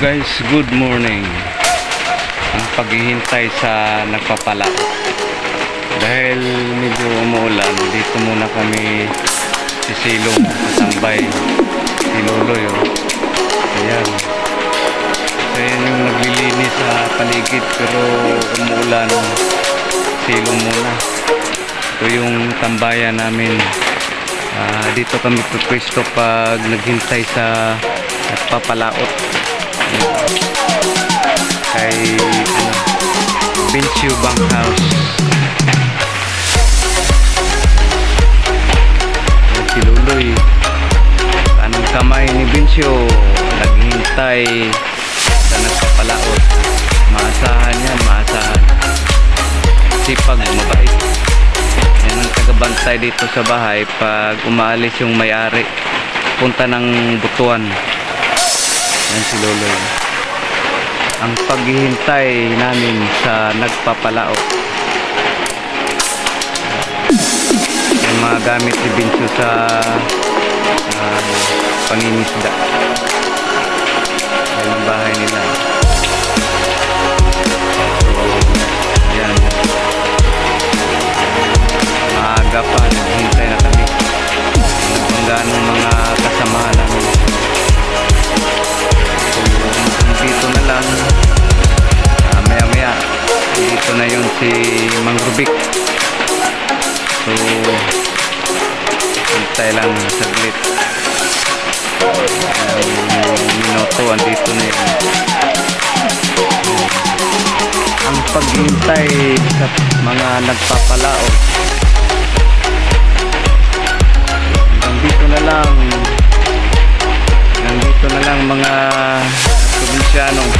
guys, good morning. Ang paghihintay sa nagpapala. Dahil medyo umuulan, dito muna kami sisilong sa tambay. Si Loloy, oh. Ayan. So, yan yung naglilinis sa paligid pero umuulan. Silong muna. Ito yung tambayan namin. Ah, dito kami pupwesto pag naghintay sa nagpapalaot kay ano, Bencio Bank House. Yan si ni Bencio naghintay sa nagpapalaot. Maasahan yan, maasahan. Sipag, mabait. Yan ang tagabantay dito sa bahay pag umaalis yung may-ari. Punta ng butuan. Si Loloy. Ang paghihintay namin sa nagpapalao. Yung mga gamit ni Binso sa uh, pangingisda. Yan ang bahay nila. Yan. Maaga pa, Ito na yun si Mang Rubik. So, hintay lang saglit. Um, minuto, andito na yun. Ang paghintay sa mga nagpapalaot. Nandito na lang. Nandito na lang mga probinsyano.